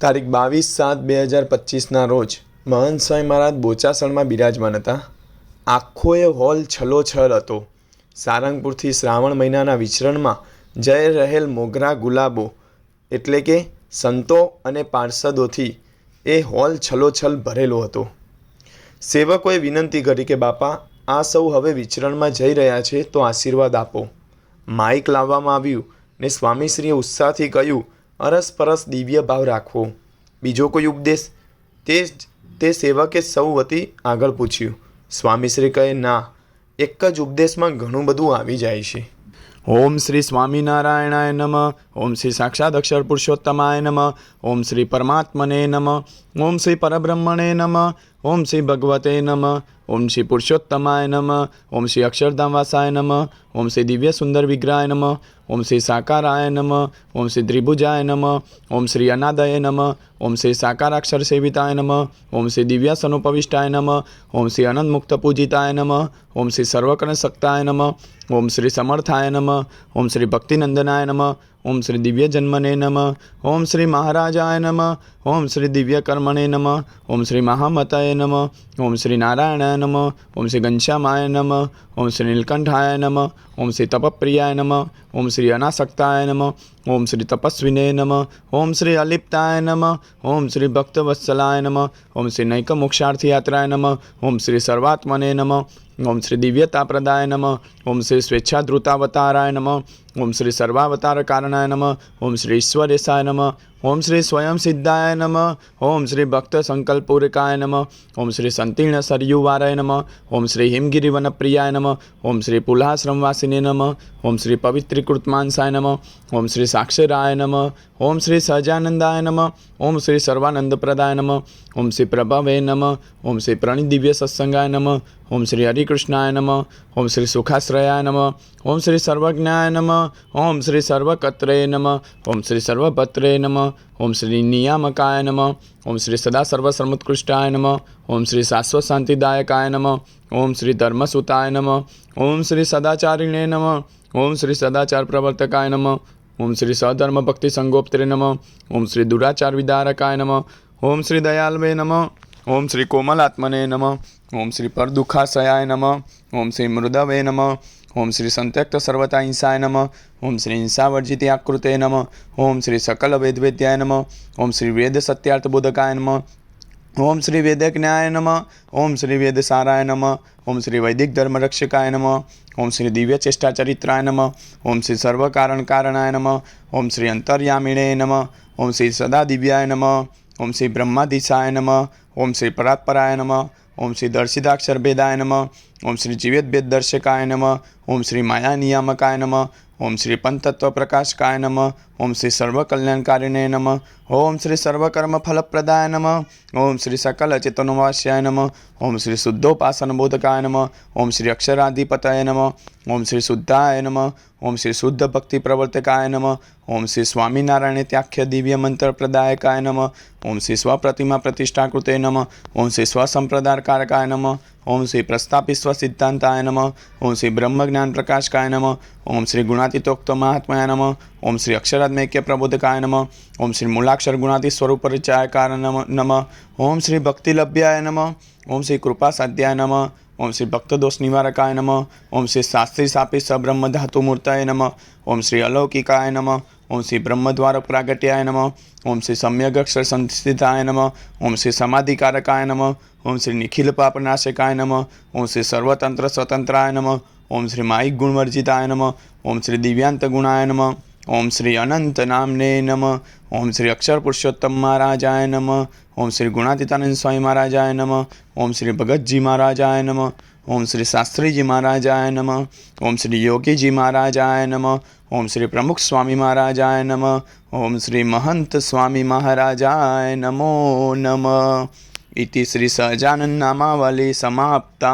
તારીખ બાવીસ સાત બે હજાર પચીસના રોજ મહંત સ્વામી મહારાજ બોચાસણમાં બિરાજમાન હતા. આખો એ હોલ છલોછલ હતો. સારંગપુરથી શ્રાવણ મહિનાના વિચરણમાં જઈ રહેલ મોગરા ગુલાબો એટલે કે સંતો અને પાર્ષદોથી એ હોલ છલોછલ ભરેલો હતો. સેવકોએ વિનંતી કરી કે, બાપા, આ સૌ હવે વિચરણમાં જઈ રહ્યા છે તો આશીર્વાદ આપો. માઇક લાવવામાં આવ્યું ને સ્વામીશ્રીએ ઉત્સાહથી કહ્યું અરસપરસ દિવ્ય ભાવ રાખવો. બીજો કોઈ ઉપદેશ? તે જ, તે સેવકે સૌ વતી આગળ પૂછ્યું. સ્વામીશ્રી કહે, ના, એક જ ઉપદેશમાં ઘણું બધું આવી જાય છે. ઓમ શ્રી સ્વામિનારાયણાય નમ, ઓમ શ્રી સાક્ષાત અક્ષર પુરુષોત્તમાય નમ, ઓમ શ્રી પરમાત્મને નમ, ઓમ શ્રી પરબ્રહ્મણે નમ ઓમ શ્રી ભગવતે નમ ઓમ શ્રી પુરુષોત્તમાય નમ ઓમ શ્રી અક્ષરધામવાસાય નમ ઓમ શ્રી દિવ્ય સુંદર વિગ્રહાય નમ ઓમ શ્રી સાકારાય નમ ઓમ શ્રી ત્રિભુજાય નમ ઓમ શ્રી અનાદય નમ ઓમ શ્રી સાકારાક્ષર સેવિતાય નમ ઓમ શ્રી દિવ્ય સનુપવિષ્ટાય નમ ઓમ શ્રી અનંત મુક્ત પૂજિતાય નમ ઓમ શ્રી સર્વકર્ણ શક્તાય નમ ઓમ શ્રી સમર્થાય નમ ઓમ શ્રી ભક્તિનંદનાય નમ ઓમ શ્રી દિવ્ય જન્મને નમ ઓમ શ્રી મહારાજાય નમ ઓમ શ્રી દિવ્ય કર્મણે નમ ઓમ શ્રી મહામતાય નમ ઓમ શ્રી નારાયણાય નમ ઓમ શ્રી ઘનશ્યામાય નમ ઓમ શ્રી નીલકંઠાય નમ ઓમ શ્રી તપપ્રિયાય નમ ઓમ શ્રી અનાસક્તાય નમ ઓમ શ્રી તપસ્વિને નમ ઓમ શ્રી અલિપ્તાય નમ ઓમ શ્રી ભક્તવત્સલાય નમ ઓમ શ્રી નૈક મોક્ષાર્થયાત્રાય નમ ઓમ શ્રી સર્વાત્મને નમ ઓમ શ્રી દિવ્યતાપ્રદાય નમ. ઓમ શ્રી સ્વેચ્છાધૃતાવતારાય નમ. ઓમ શ્રી સર્વાવતારકારણાય નમ. ઓમ શ્રી ઈશ્વરેશાય નમ. ઓમ શ્રી સ્વયં સિદ્ધાય નમ ઓમ શ્રી ભક્ત સંકલ્પૂરિકાય નમ ઓમ શ્રી સંતીર્ણ સરયુવારાય નમ ઓમ શ્રી હિમગિરિવનપ્રિયાય નમ ઓમ શ્રી પુલાશ્રમવાસિને નમ ઓમ શ્રી પવિત્રીકૃતમાનસાય નમ ઓમ શ્રી સાક્ષરાય નમ ઓમ શ્રી સહજાનંદાય નમ ઓમ શ્રી સર્વાનંદપ્રદાય નમ ઓમ શ્રી પ્રભવે નમ ઓમ શ્રી પ્રણિદિવ્ય સત્સંગાય નમ ઓમ શ્રી હરિકૃષ્ણાય નમ ઓમ શ્રી સુખાશ્રયાય નમ ઓમ શ્રી સર્વજ્ઞાય નમ ઓમ શ્રી સર્વકત્રે નમ ઓમ શ્રી સર્વભત્રે નમ ઓમ શ્રી નિયામકાય નમ. ઓમ શ્રી સદા સર્વસર્મોત્કૃષ્ટાય નમ. ઓમ શ્રી શાશ્વત શાંતિદાયકાય નમ. ઓમ શ્રી ધર્મસુતાય નમ. ઓમ શ્રી સદાચારિણે નમ. ઓમ શ્રી સદાચાર પ્રવર્તકાય નમ. ઓમ શ્રી સધર્મ ભક્તિ સંગોપ્ત્રે નમ. ઓમ શ્રી દુરાચાર વિદારકાય નમ. ઓમ શ્રી દયાલવે નમ. ઓમ શ્રી કોમલાત્મને નમ ઓમ શ્રી પરદુખાશયાય નમ ઓમ શ્રી મૃદવે નમ ઓમ શ્રી સંત્યક્ત સર્વતા હિંસાય નમ ઓમ શ્રી હિંસાવર્જિત આકૃતે નમ ઓમ શ્રી સકલ વેદવેદ્યાય નમ ઓમ શ્રી વેદ સત્યાર્થ બોધકાય નમ ઓમ શ્રી વેદજ્ઞાય નમ ઓમ શ્રી વેદસારાય નમ ઓમ શ્રી વૈદિક ધર્મરક્ષકાય નમ ઓમ શ્રી દિવ્ય ચેષ્ટા ચરિત્રાય નમ ઓમ શ્રી સર્વકારણ કારણાય નમ ઓમ શ્રી અંતર્યામિણે નમ ઓમ શ્રી સદા દિવ્યાય નમ ઓમ શ્રી બ્રહ્માદિશાય નમ ઓમ શ્રી પરાત્પરાય નમ ઓમ શ્રી દર્શિદાક્ષરભેદાય નમ ઓમ શ્રી જીવેત ભેદ દર્શકાય નમ ઓમ શ્રી માયા નિયામકાય નમ ઓમ શ્રી પંચતત્વ પ્રકાશકાય નમ ઓમ શ્રી સર્વકલ્યાણકારિણે નમ ઓમ શ્રી સર્વકર્મ ફલપ્રદાય નમ ઓમ શ્રી સકલ ચેતનવાસ્યાય નમ ઓમ શ્રી શુદ્ધોપાસન બોધકાય નમ ઓમ શ્રી અક્ષરાધિપતય નમ ઓમ શ્રી શુદ્ધાય નમ ઓમ શ્રી શુદ્ધ ભક્તિ પ્રવર્તકાય નમ ઓમ શ્રી સ્વામિનારાયણ ત્યાખ્ય દિવ્ય મંત્ર પ્રદાયકાય નમ ઓમ શ્રી સ્વપ્રતિમા પ્રતિષ્ઠાકૃતે નમ ઓમ શ્રી સ્વસંપ્રદાયકારકાય નમ ઓમ શ્રી પ્રસ્થાપિત સ્વસિદ્ધાંતાય નમ. ઓમ શ્રી બ્રહ્મજ્ઞાન પ્રકાશકાય નમ. ઓમ શ્રી ગુણાતીતોક્ત મહાત્માય નમ. ઓમ શ્રી અક્ષરાત્મૈક્ય પ્રબોધકાય નમ. ઓમ શ્રી મૂલાક્ષર ગુણાતી સ્વરૂપ પરિચયકાર નમ નમ. ઓમ શ્રી ભક્તિલભ્યાય નમ. ઓમ શ્રી કૃપા સાધ્યાય નમ. ઓમ શ્રી ભક્તદોષ નિવારકાય નમ. ઓમ શ્રી શાસ્ત્રી સાપી સબ્રહ્મ ધાતુમૂર્તાય નમ. ઓમ શ્રી અલૌકિકાય નમ. ઓમ શ્રી બ્રહ્મદ્વાર પ્રાગટ્યાય નમ ઓમ શ્રી સમ્યક અક્ષર સંસ્થિતાય નમ ઓમ શ્રી સમાધિકારકાય નમ ઓમ શ્રી નિખિલ પાપનાશકાય નમ ઓમ શ્રી સર્વતંત્ર સ્વતંત્રાય નમ ઓમ શ્રી માઇક ગુણવર્જિતાય નમ ઓમ શ્રી દિવ્યાંત ગુણાય નમ ઓમ શ્રી અનંત નામને નમ ઓમ શ્રી અક્ષર પુરુષોત્તમ મહારાજાય નમ ઓમ શ્રી ગુણાતીતાનંદ સ્વામી મહારાજાય નમ ઓમ શ્રી ભગતજી મહારાજાય નમ ઓમ શ્રી શાસ્ત્રીજી મહારાજાય નમ. ઓમ શ્રી યોગીજી મહારાજાય નમ. ઓમ શ્રી પ્રમુખ સ્વામી મહારાજાય નમ. ઓમ શ્રી મહંત સ્વામી મહારાજાય નમો નમ. ઇતિ શ્રી સહજાનંદ નામાવલી સમાપ્તા.